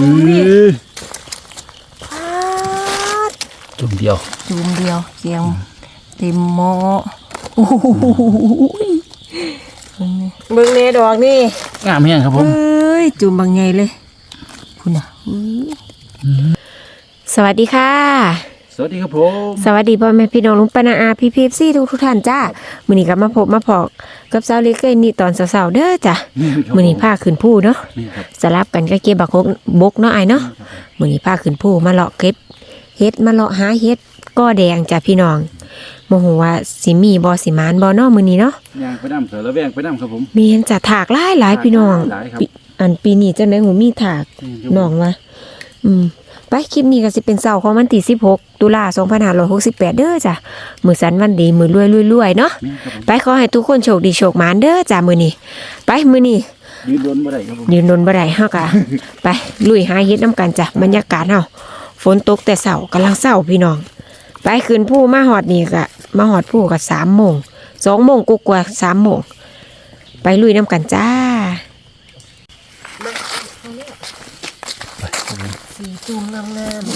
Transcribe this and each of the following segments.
อือพาดจุ่มเดียวจุ่มเดียวเกียงเต็มหม้อโอ้โหเบิ่งเน่ดอกนี่งามแห้งครับผมเอ้ยจุ่มบางไงเลยคุณอะอื้อสวัสดีค่ะ สวัสดีครับผมสวัสดีพ่อแม่พี่น้องลุงปานาอาพี่พีฟซี่ทุกทุกๆท่านจ้ามื้อนี้ก็มาพบมาพอกกับสาวเล็กเอ้ยนี่ตอนสาวๆเด้อจ้ะมื้อนี้พาขึ้นผู้เนาะนี่ครับสลับกันก็เก็บบักฮกบกเนาะไอ้เนาะมื้อนี้พาขึ้นผู้มาเลาะเก็บเฮ็ดมาเลาะหาเฮ็ดก้อแดงจ้ะพี่น้องบ่ฮู้ว่าสิมีบ่สิมานบ่เนาะมื้อนี้เนาะย่างไปน้ำเสือแล้วแวงไปน้ำครับผมมีเห็นจะถากหลายหลายพี่น้องหลายครับปีอันปีนี้จังได๋หูมีถากครับน้องว่าอืม ไปคลิปนี้ก็สิเป็นเสาร์ของวันที่16 ตุลา2568 เด้อจ้ะมื้อสันวันดีมื้อรวยๆๆเนาะนี่ครับผมไปขอให้ทุกคนโชคดีโชคหมานเด้อจ้ะมื้อนี้ไปมื้อนี้ยืนโดนบ่ได้ครับผมยืนนนบ่ได้เฮากะไปลุยหาเฮ็ดน้ำกันจ้ะบรรยากาศเฮาฝนตกแต่เช้ากำลังเช้าพี่น้อง ไปขึ้นผู้มาฮอดนี่ก็มาฮอดผู้ก็3โมง2โมงกว่าๆ3โมงไปลุยน้ำกันจ้า สีจุ่มงาม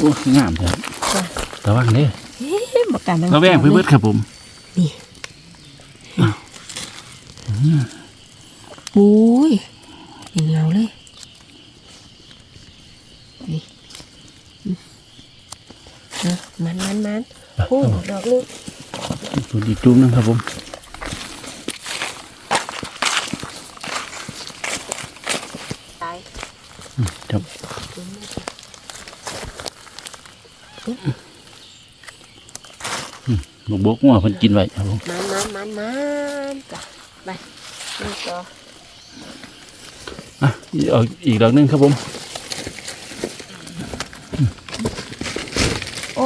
โอ้งามครับจ้ะระวังเด้อๆเฮ้บ่กันระแวงไปเบิดครับผมนี่อุ้ยเหนียวเลยนี่อืมนะมันมันมันโอ้ดอกลูกส่วนอีกจุ่มหนึงครับผม ตาย ครับ บกบกงัวเพิ่นกินไว้ครับผมมันมันมันมันจ้ะไปนี่ต่ออะเอาอีกดอกหนึงครับผมโอ้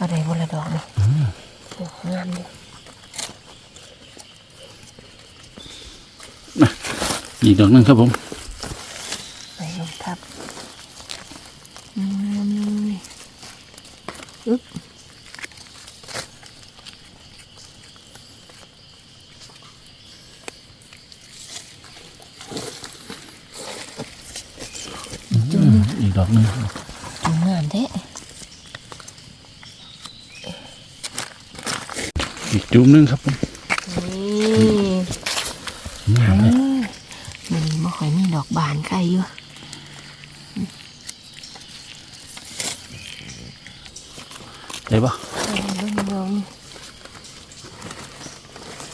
อะไรบนละดอกนี่โอ้งามเลย อีกดอกนึงครับผม ไปลงทับงามเลยอึ๊บ อีกดอกหนึง จุ่มงามแท้ อีกจุ่มหนึงครับผม นี่ งามเลย มันนี้ไม่ค่อยมีด อกบานใครอยู่ได้ปะเบิ่งเบิ่ง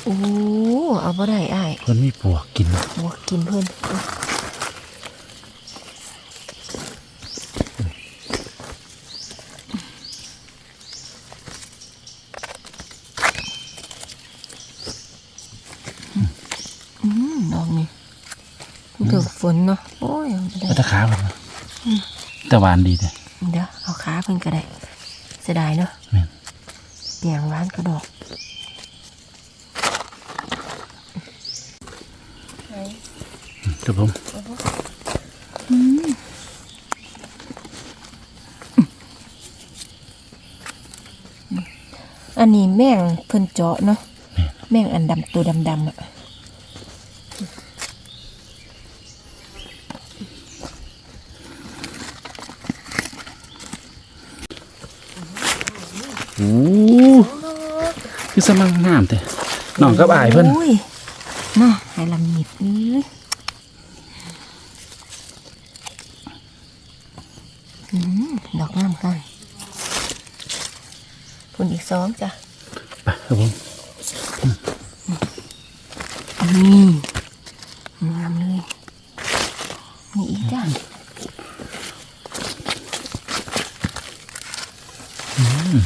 โอ้ เอาบ่ได้อ้ายเพิ่นมีปวกกินบวกกินเพิ่นอืมดอกนี่เดือฝนเนาะโอ้ยเอาบ่ได้ ก็ตะขาเพิ่นนะแต่หวานดีเลยเดี๋ยวเอาขาเพิ่นก็ได้เสียดายเนาะแม่นเปียงร้านกระดอกครับผมอันนี้แม่งเพิ่นเจาะเนาะแม่งอันดำตัวดำๆอะ โอ้คือสมังงามแต่น้องกับอายเพิ่นโอ้ยเนาะให้ลำหนิดอื้ออืมดอกงามกันคุณอีกสองจ้ะไปครับผมนี่งามเลยนี่อีกจ้ะอืม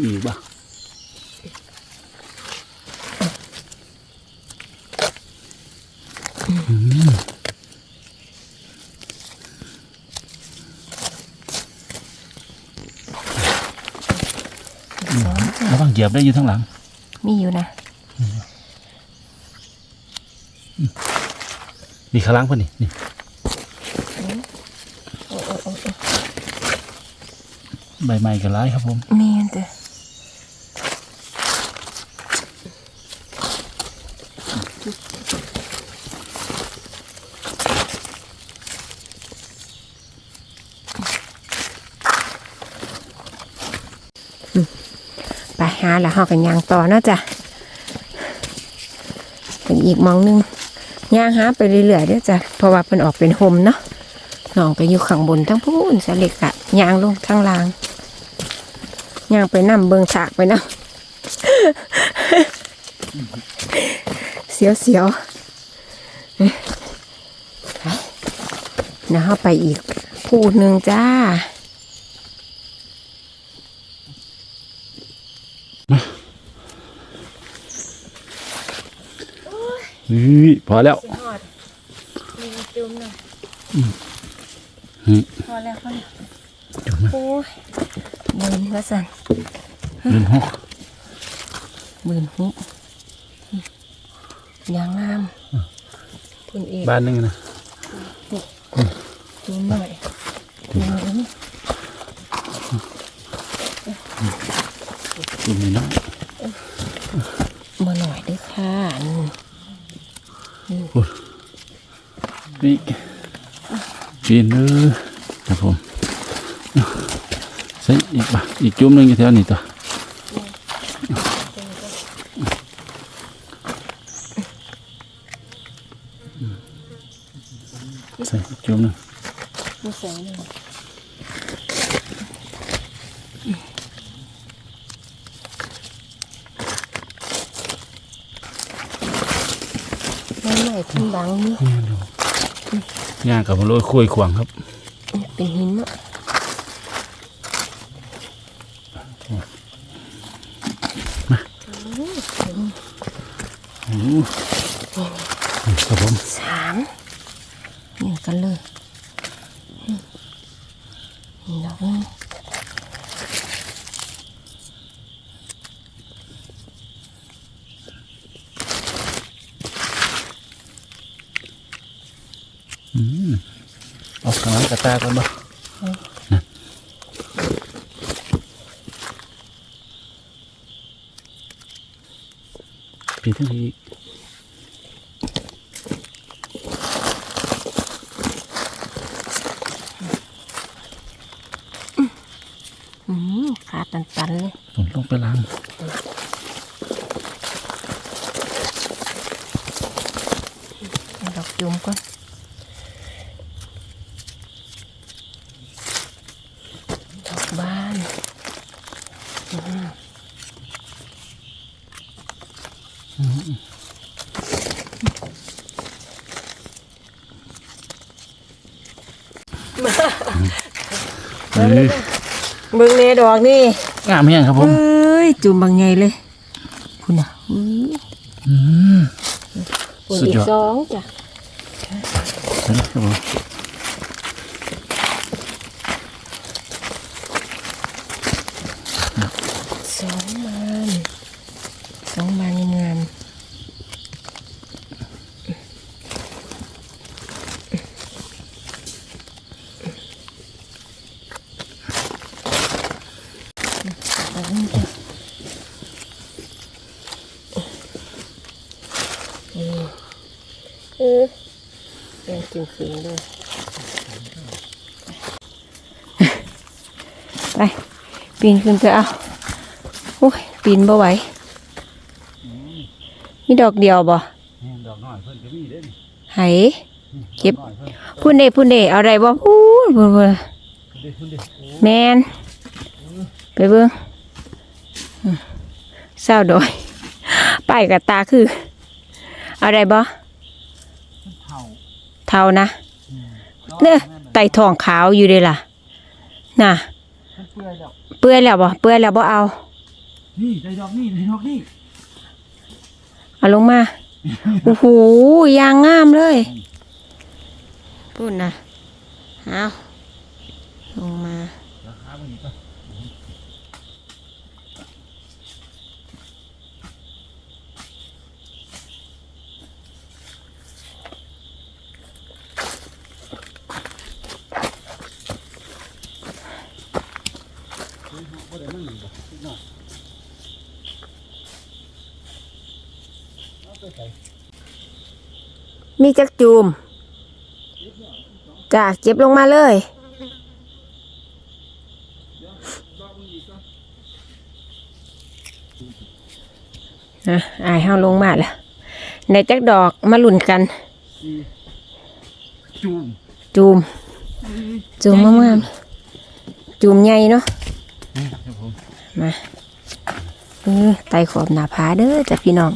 อีกบ่ สองจ้ะ ระวังเหยียบได้อยู่ทั้งหลัง มีอยู่นะ นี่ข้างหล่างเพิ่นนี่นี่ใบไม้ก็ร้ายครับผมมีอันเด้ออืาแล้วเฮากันยางต่อเนาะจ้ะเป็นอีกมองหนึงย่างหาไปเรื่อยๆเด้อจ้ะเพราะว่าเพิ่นออกเป็นโฮมเนาะน้องไปอยู่ข้างบนทั้งพูนสะเล็กอะย่างลงข้งล่างย่างไปนั่เบิงฉากไปนะเสียวเสียวๆนะเข้าไปอีกพูดหนึ่งจ้า อุ้ยพอแล้วจุ่มหน่อยอืมพอแล้วพอแล้วจุ่มนะโอ้ยหมื่นว่าสันเดินหกหมื่นหุบยางงามคุณเอกบ้านหนึงนะจุ่มหน่อยจุ่มหน่อยจุ่มนี่เนาะ มาหน่อยด้วยค่ะนี่ นี่ปีนเด้อครับผมใส่อีกบ่ะอีกจุ่มหนึงอยู่แถวนี้ตัวใส่อีกจุ่มหนึง มีแสงหนึ่งไม่ใหม่ขึ้นบังนี่ นี่ดูย่างกับมันโรยคุยขวางครับเป็นหินอะโอ้โหครับผมสามนี่กันเลยนี่ดอกนึง เอาข้างหลัง กระตากันบ่นะปีทั้งนี้อืมขาตันๆเลยฝนลงไปล้าง เอาดอกจุ่มก่อนดอกบานอืม เอ้ย เบิ่งเน ดอกนี่งามแห้งครับผมเอ้ยจุ่มบางไงเลยคุณอะอุ้ยอืมคุณสุดอียกอดสองจ้ะเห็นไหมครับผม สองมันสองมันงามเออเป็นจริงจริงด้วย ไป ปีนขึ้นไปเอาโอ้ยปีนบ่ไหวมีดอกเดียวบ่ดอกน้อยเพิ่นก็มีเด้นี่ไหเก็บดอกน้อยเพิ่นพุ่นเดพุ่นเดเอาอะไรบ่พูดพูดพูดเด้เพิ่นเด้โอ้แมนไปเบิ่งอืมเศร้าดอยป้ายกับตาคือ เอาอะไรบ่เท่าเท่านะเนี่ยไต่ทองขาวอยู่เลยล่ะ น่ะเปื่อยแล้วเปื่อยแล้วบ่เปื่อยแล้วบ่เอานี่ได้ดอกนี่ได้ดอกนี่เอาลงมาโอ้โหยางงามเลยพูดนะเอาลงมา ราคามันนี่ก็ มีจักจูมจ้าเก็บลงมาเลยนะอายเฮาลงมาแล้วในจักดอกมาหลุนกัน จูมจูม จูมงามๆจูมใหญ่เนาะมาเออไต่ขอบหน้าผาเด้อจ้ะพี่น้อง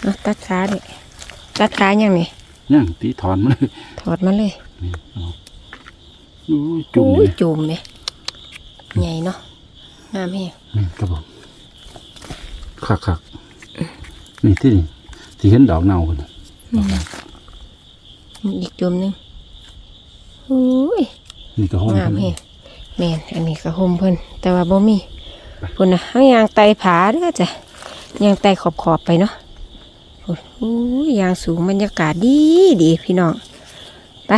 เอาตัดขาเนี่ยตัดขายังนี่ ย่างตีถอนมาเลยถอดมาเลยอู้ยจูมอุ้เลยยจูมเนี่ยใหญ่เนาะงามแฮงนี่ครับผมคักคักๆนี่ที่นี่ที่เห็นดอกเน่าคนน่ะอีกจูมหนึงอุ้ย นี่ก็ห้องงามแฮงแม่นอันนี้ก็ห่มเพิ่นแต่ว่าบ่มีพุ่นน่ะเฮายางไต่ผาเด้อจ้ะยางไต่ขอบๆไปเนาะ พุ่นอุ้ยยางสูงบรรยากาศดีดีพี่น้อง ไป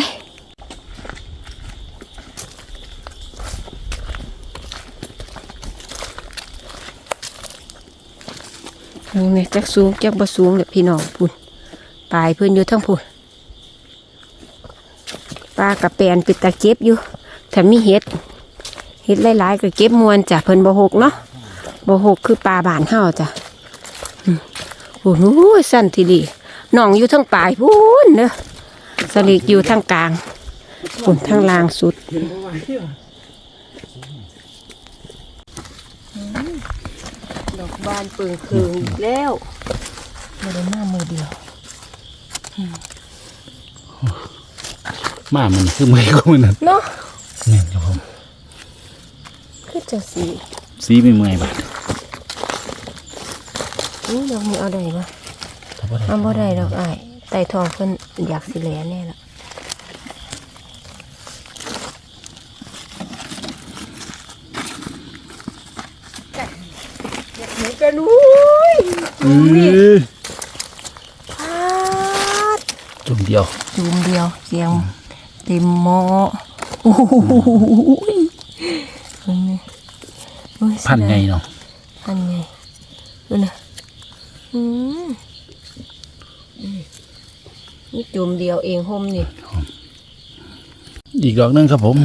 นี่แม่จักสูงจักบ่สูงเลยพี่น้องพุ่นปลายเพิ่อนอยู่ทั้งพุ่นปลากระแปนปิดตาเก็บอยู่ถ้ามีเห็ดเห็ดหลายๆก็เก็บมวนจ้ะเพิ่นบ่หกเนาะบ่หกคือปลาบานเฮาจ้ะ โอ้โหสั้นทีดีน้องอยู่ทั้งปลายพุ่นเด้อสลิกอยู่ทั้งกลางพุ่นทั้งล่างสุดดอกบานเปิงเคืองอีกแล้วไม่ได้มามือเดียว มามันคือไม่ก็มันนั่นเนาะนี่ครับผมคือจะสี สีไม่เมื่อยบาด นี่ดอกนี้เอาได้ปะถ้าบ่ได้เอาบ่ได้ดอกอ้ายไต่ทองเพิ่นอยากสิแหลแน่ละเหมือนกันอุ้ยอือพาดจุ่มเดียวจูมเดียวเสียงเต็มหม้อโอ้โหเพิ่นนี่โอ้ยพันไงเนาะพันไงดูนะอืมอืม นี่จุ่มเดียวเองห่มนี่ อีกดอกหนึงครับผม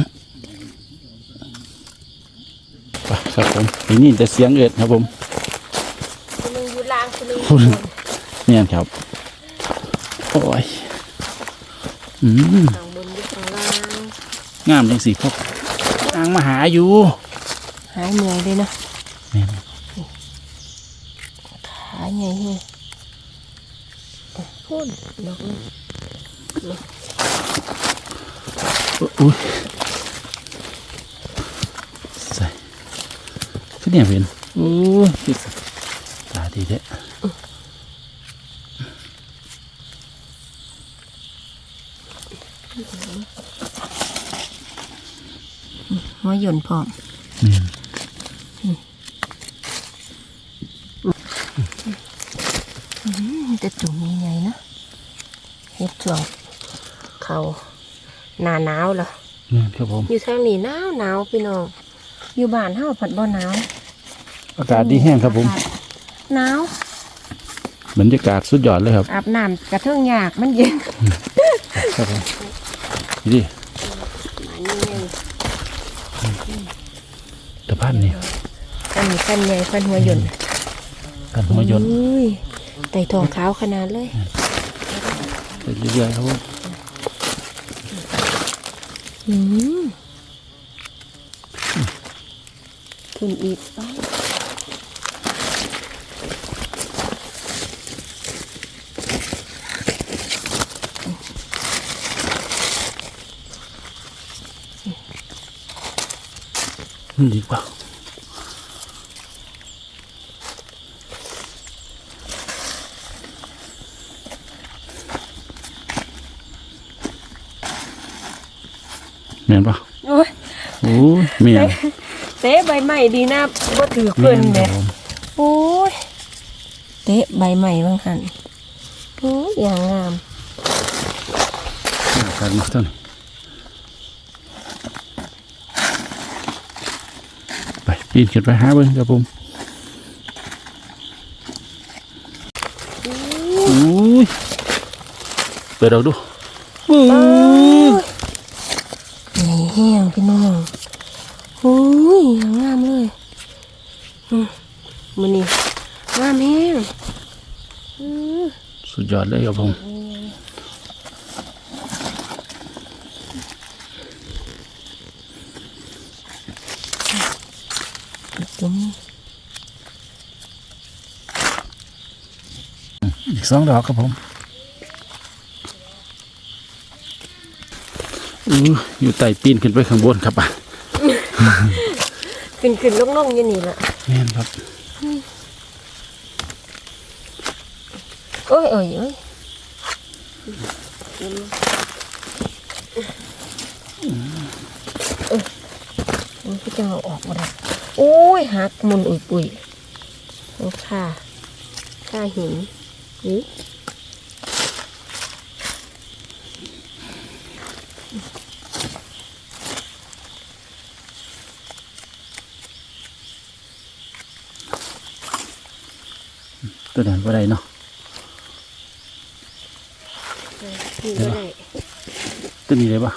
ไปครับผมทีนี่จะเสียงเอิดครับผมคุณลุงอยู่ล่างคุณลุงคุณเนี่ยครับ โอ้ย อืมข้างบนอยู่ข้างล่างงามจังสิพวกนางมาหาอยู่ หายเหนื่อยเลยนะเนี่ย ขาใหญ่เลยพ่นดอกนึง อุ้ยใส่คือเนี่ยเป็นอู้ยคือตาดีเด้อ หัวหย่นพร้อมอืมมีแต่จุ่มใหญ่ๆนะเฮ็ดช่วงเขาหนาหนาวเหรอเนี่ยครับผมอยู่ทางนี้หนาวหนาวพี่น้องอยู่บ้านเฮาผัดบ่หนาวอากาศดีแห้งครับผมหนาวบรรยากาศสุดยอดเลยครับอาบน้ำกระเทิงยากมันเย็นครับผมนี่ ดิอันนี้ไงตะพันนี่อันนี้กันใหญ่กันหัวหย่นกันหัวยนต์อุ้ยไต่ทองขาวขนาดเลยไปเรื่อยๆครับผมอืมคุณอีก นดีกว่าเมียนปะโอ้ยโอ้ยเมียนเตะใบใหม่ดีนะบ่ถือเพิ่นแหมครับผมโอ้ยเตะใบใหม่บางหันโอ้ยอย่างงามการมาต้น ปปีปีนขึ้นไปหาเบิ่งครับผมอุ้ยเปิดออกดูอุ้ยนี่แห้งพี่น้องโอ้ยงามเลยอืมมันนี่งามแห้งอือสุดยอดเลยครับผมจุ่ม อีกสองดอกครับผมอู้อยู่ใต้ตีนขึ้นไปข้างบนครับอะขึ้นขึ้นลงลงอยู่นี่แหละแม่นครับโอ้ยโอ้ยโอ้ยเออมันก็จะเอาออกมาได้โอ้ยหักมุนอุยปุยโอ้ค่ะค่าหิน นี่ตัวนั้นว่าไรเนาะ นี่ก็ได้ ตัวนี้เลยปะ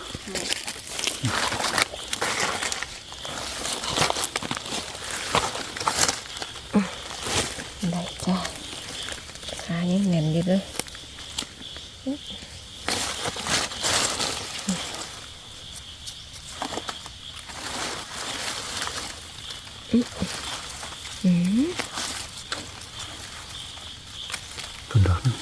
ได้จ้าขายังแน่นอยู่เลยอืม คุณดอกนึง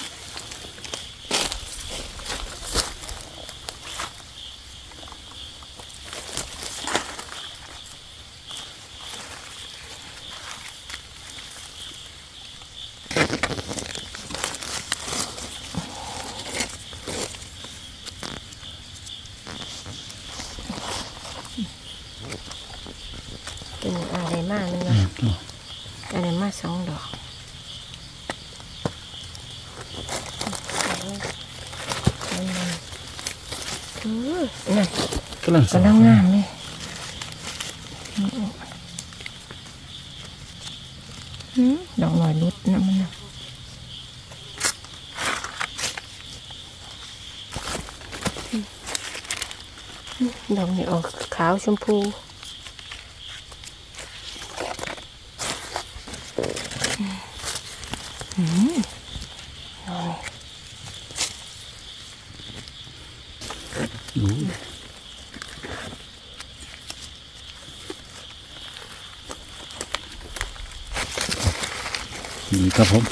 เป็นอะไรมากเลย แม่ นะ นตัว อะไรมากสองดอกอืมนั่น กำลังสกำลังงามเลยอืมดอกหน่อยรุดนะมันนะดอกนี้ออกขาวชมพู อู้นี่ ครับผม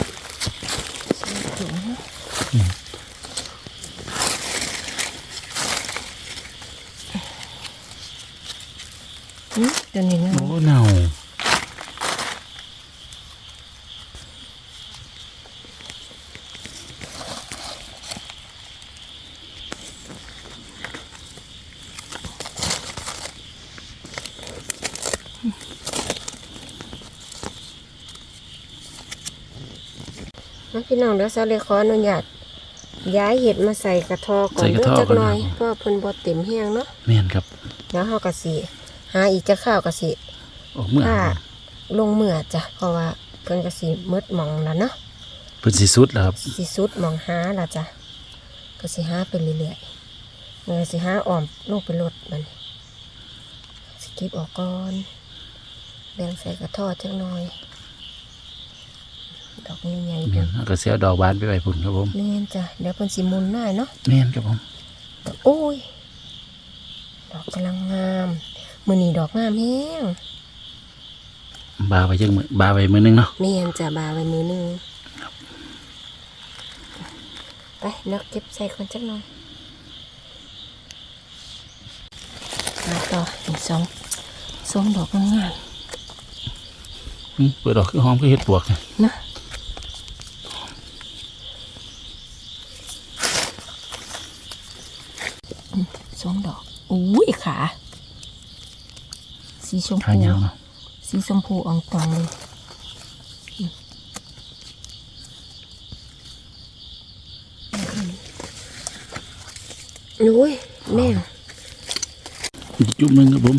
อืมตัวนี้นะ โอ้เน่า แล้วพี่น้องเดี๋ยวซาเลยขออนุญาตย้ายเห็ดมาใส่กระทอก่อนใส่กระเด้ทออจักก่อนหน่อยนะเพราะว่าเพิ่นบ่เต็มแห้งเนาะแม่นครับแล้วเฮาก็สิหาอีกจะข้าวก็สิออกเมื่อถ้าลงเมื่อจ้ะเพราะว่าเพิ่นก็สิมืดหมองแล้วเนาะเพิ่นสิสุดแล้วครับสิสุดหมองหาล่ะจ้ะก็สิหาไปเรื่อยๆเมื่อสิหาอ้อมลงไปรถมันสิเก็บออกก่อนแบ่งใส่กระทอจักหน่อย ดอกใหญ่ๆแม่เพิ่นนเอาก็เสียดอกบานไปไว้พุ่นครับผมแม่นจ้ะเดี๋ยวเพิ่นสิหมุนได้เนาะแม่นครับผมโอ้ย ดอกกำลังงามมือนี้ดอกงามแห้งบาไว้จังมือบาไว้มือนึงเนาะเมียนจะบาไว้มือหนึงไปแล้วเก็บใส่คนจักหน่อยมาต่ออีกสองสองดอกงามอืมเปิดดอกคือหอมคือเฮ็ดปวกเนี่ยๆนะอืมสองดอกอุ้ยขา สีชมขาพู ยาวเนาะสีชมพูอ่องตองเลยอืมนุ้ยแม่อีกจุ่มหนึงครับผม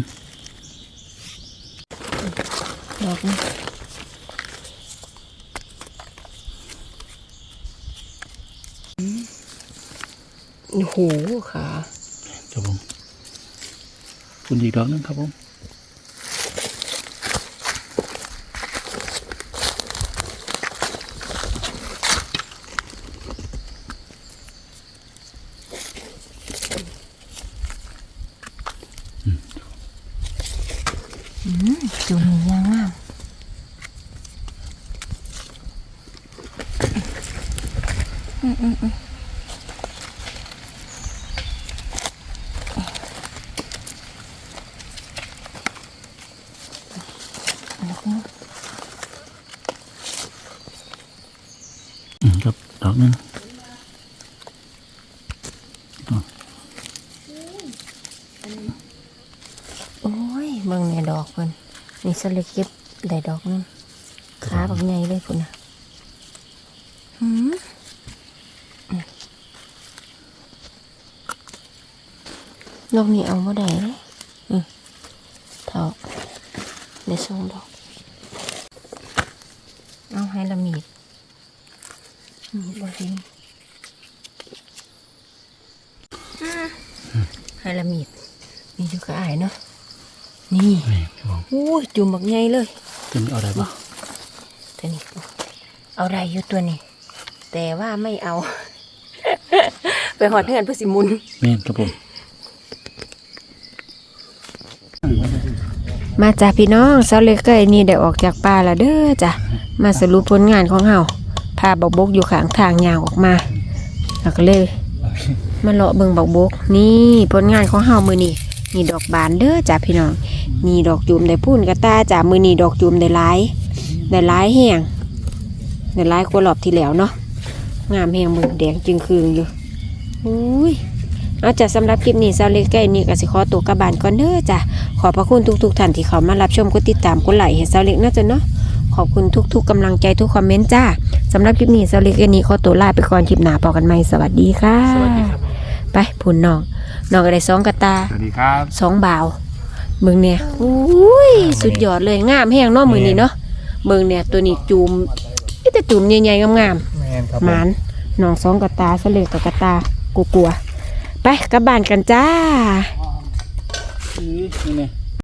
อกนี่โอ้โหขาครับผมคุณอีกดอกหนึงครับผม จุ่มยางงามดอกนึง อืม ครับดอกหนึงโอ้ยเบิ่งเนี่ยดอกมันนี่สลิดเก็บได้ดอกนึงขาบักใหญ่เลยพุ่นนะหืม ดอกนี้เอาบ่ได้เลยอืมเท่าได้สองดอก เอาให้ละมีดมีดบ่ทิ้งให้ละมีดมีอยู่กับอ้ายเนาะ นี่นี่ครับผมอู้ยจุ่มบักใหญ่เลยตัวนี้เอาได้ปะตัวนี้เอาได้อยู่ตัวนี้ แต่ว่าไม่เอา ไปหอดเพื่อนเพื่อสิหมุนแม่นครับผม มาจ้าพี่น้องเสาเล็กไก่นี่ได้ออกจากป่าแล้วเด้อจ้ะมาสรุปผลงานของเฮาพาบักบกอยู่ข้างทางยาวออกมาแล้วก็เลยมาเลาะเบิ่งบักบก นี่ผลงานของเฮามือนี่นี่ดอกบานเด้อจ้ะพี่น้องนี่ดอกจูมได้พุ่นกระตาจ้ะมือนี่ดอกจูมได้หลายได้หลายแห้งได้หลายกว่ารอบที่แล้วเนาะงามแห้งมือแดงจึงคืนอยู่อุ้ย เอาจ้ะสำหรับคลิปนี้สาวเล็กใกล้นี่ก็สิขอตัวกลับบ้านก่อนเด้อจ้ะขอบพระคุณทุกๆท่านที่เข้ามารับชมกดติดตามกดไลค์ให้สาวเล็กนะจ๊ะเนาะขอบคุณทุกๆกำลังใจทุกคอมเมนต์จ้าสำหรับคลิปนี้สาวเล็กใกล้นี้ขอตัวลาไปก่อนคลิปหน้าพบกันใหม่สวัสดีค่ะสวัสดีครับไปพุ่นน้องน้องก็ได้สองกระตาสวัสดีครับสองบ่าวเมืองเนี่ยอุ้ยสุดยอดเลยงามแห้งเนาะมือนี้เนาะเมืองเนี่ยตัวนี้จูมนี่แต่จูมใหญ่ๆงามแม่นครับๆหมานน้องสองกระตาสะเลกับกระตากลัวๆ ไปกลับบ้านกันจ้า อือนี่ไง